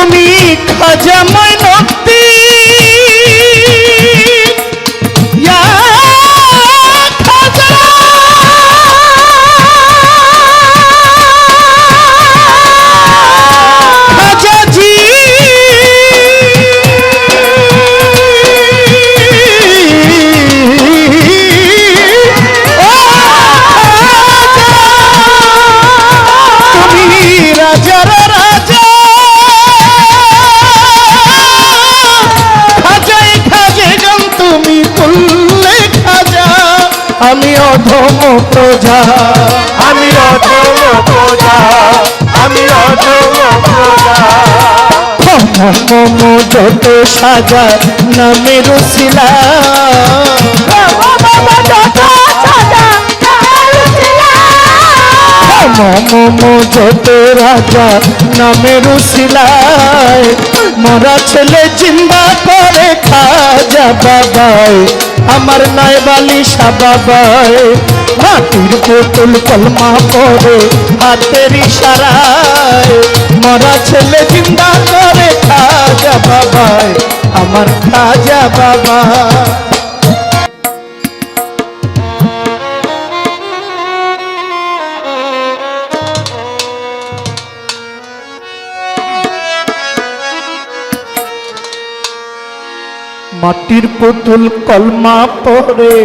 তুমি খাজা ময়নতি প্রজা আমি আমি মম যত সাজা নামের শিলা মম যত রাজা নামের শিলায় মরা ছেলে জিন্দা করে খাজা বাবাই আমার নাই বালিশা বাবাই মাটির পুতুল কলমা পরে, হাতের ইশারায়। মরা ছেলে জিন্দা করে খাজা বাবাই আমার খাজা বাবা। মাটির পুতুল কলমা পরে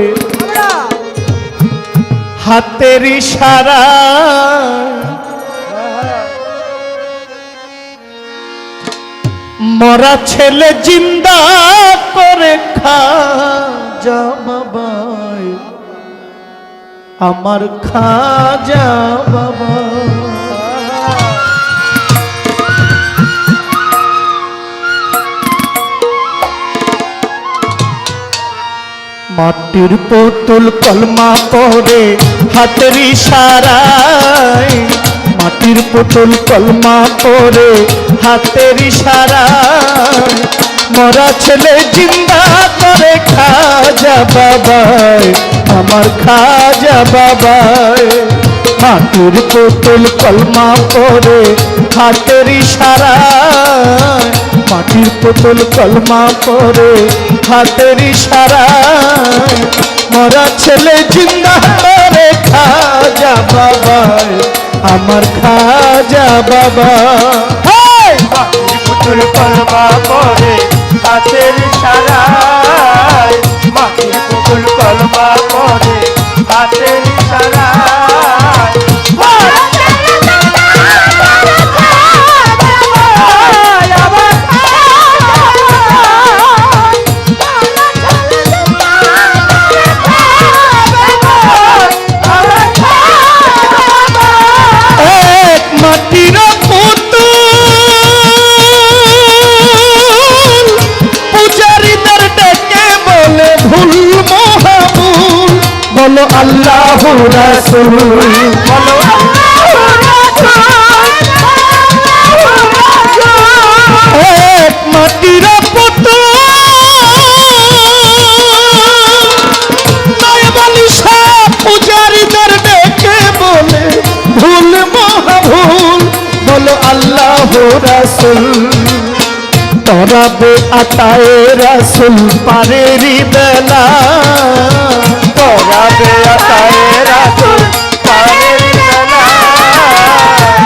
হাতের ইশারা। মরা ছেলে জিন্দা করে খাজা বাবাই আমার খাজা বাবা মাটির পুতুল কলমা পরে হাতের ইশারায়। মাটির পুতুল কলমা পরে হাতের ইশারায়। মরা ছেলে জিন্দা করে খাজা বাবাই আমার খাজা বাবাই মাটির পুতুল কলমা পরে হাতের ইশারায়। মাটির পুতুল কলমা পরে হাতের ইশারায় মরা ছেলে জিন্দা করে খাজা বাবা আমার খাজা বাবা। পুতুল কলমা পরে হাতের ইশারায় বলো আল্লাহ রাসূল। বলো এক মাটির পূজারীদের ডেকে বলে ভুল মহাভুল। বলো আল্লাহ রাসূল। তরাবে আতায়ে রাসূল পারেরি বেলা।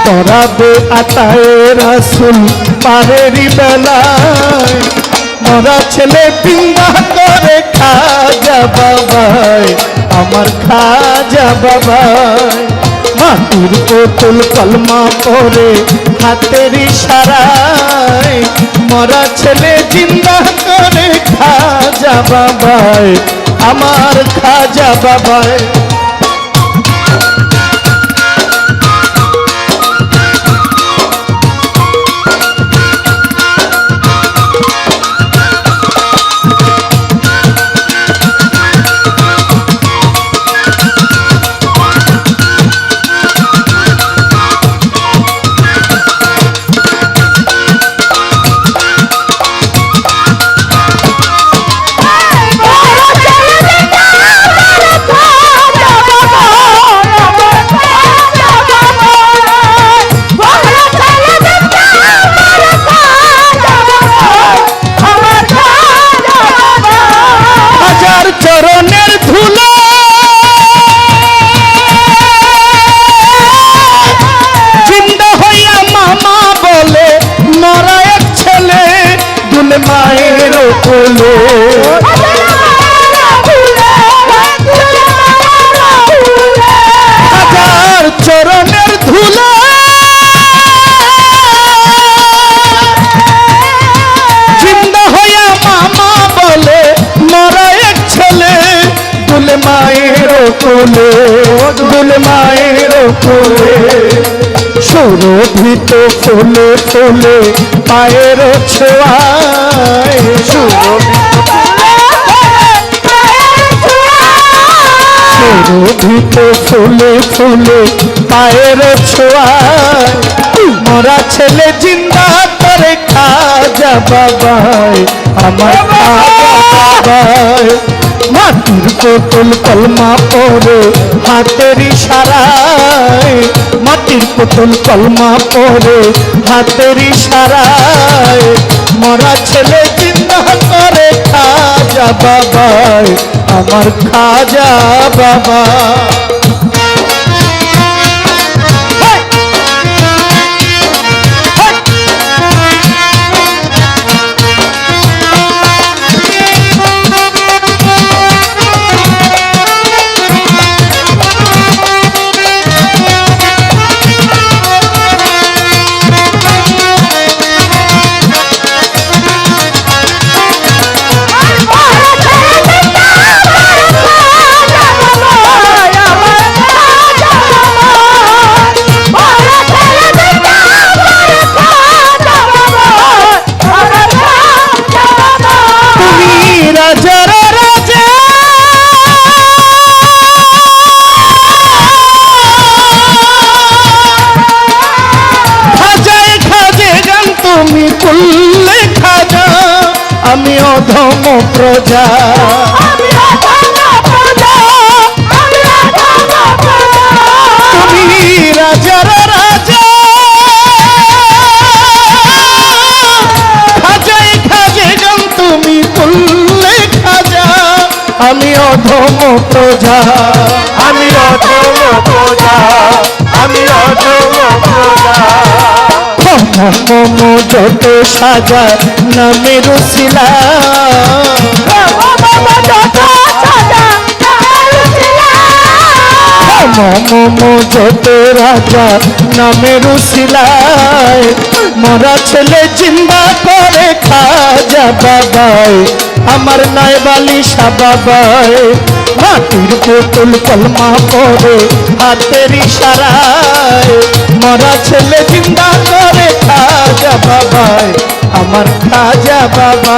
তোরাবে আতায়ে রাসূল পারের বেলায়। মরা ছেলে পিঙ্গা করে খাজা বাবাই, আমার খাজা বাবাই। মাটির পুতুল কলমা পরে হাতের ইশারায়। মরা ছেলে জিন্দা করে খাজা বাবাই আমার খাজা বাবাই কোলে হাজার চরণের ধুলা। জিন্দা হইয়া মামা বলে, মরা এক ছেলে দুল মায়ের কোলে। দুল মায়ের কোলে। সুরভিত ফুলে ফুলে পায়ের ছোঁয়ায় সুরভিত ফুলে ফুলে পায়ের ছোঁয়ায় মরা ছেলে জিন্দা করে খাজা বাবাই আমার বাবাই মাটির পুতুল কলমা পরে হাতের মাটির পুতুল কলমা পরে হাতের ইশারায় মরা ছেলে চিন্তা করে খাজা বাবা আমার খাজা বাবা। রাজার রাজা। খাজায় খাজে গান তুমি কুল্লে খাজা আমি অধম প্রজা। আমি অধম প্রজা। আমি অধম প্রজা। আমি অধম প্রজা। মম যত সাজা নামের শিলা মম যত রাজা নামের শিলায় মরা ছেলে জিন্দা করে খা খাজা বাবাই আমার নাইবালি সাবাবায় মাটির পুতুল কলমা পরে হাতের ইশারায়। মরা ছেলে জিন্দা করে খাজা বাবাই, আমার খাজা বাবা।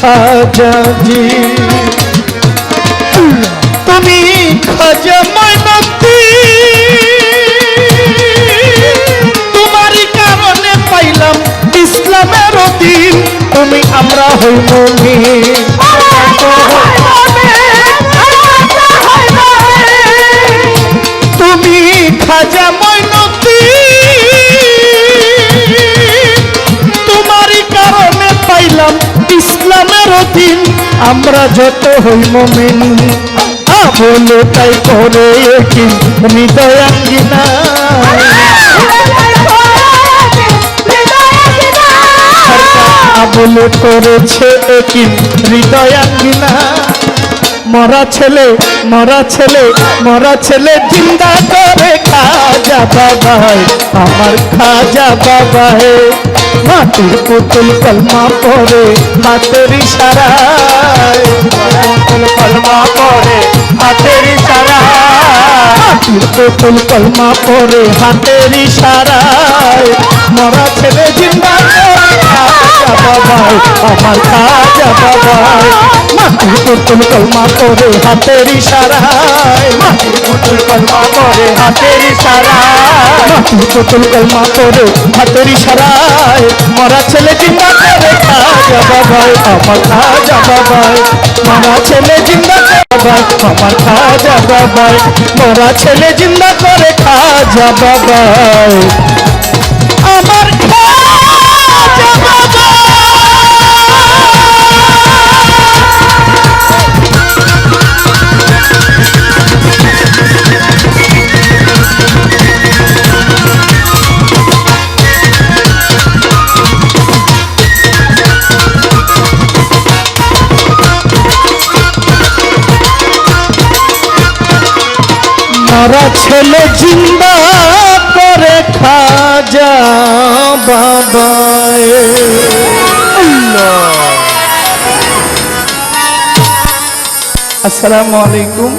খাজাজি তুমি খাজা ময়নতি তোমার কারণে পাইলাম ইসলামের দিন তুমি আমরা হই চিরদিন আমরা যত হই মমিন বলে তাই করে কি হৃদয়াঙ্গিনা আবুল করেছে কি হৃদয়াঙ্গিনা মরা ছেলে মরা ছেলে মরা ছেলে জিন্দা করে খাজা বাবাই আমার খাজা বাবাই মাটির পুতুল কলমা পরে হাতের ইশারায়। কলমা পরে হাতের পুতুল কলমা পরে হাতের ইশারায়। মরা ছেলে খাজা বাবাই মাটির পুতুল কলমা পরে হাতের ইশারায়। মাটির পুতুল কলমা পরে হাতের ইশারায়। মরা ছেলে জিন্দা করে খাজা আমার বাবাই। মরা ছেলে জিন্দা আমার মরা ছেলে জিন্দা করে খাজা বাবা আমার মারা ছেলে জিন্দা করে খাজা বাবা আসসালামু আলাইকুম।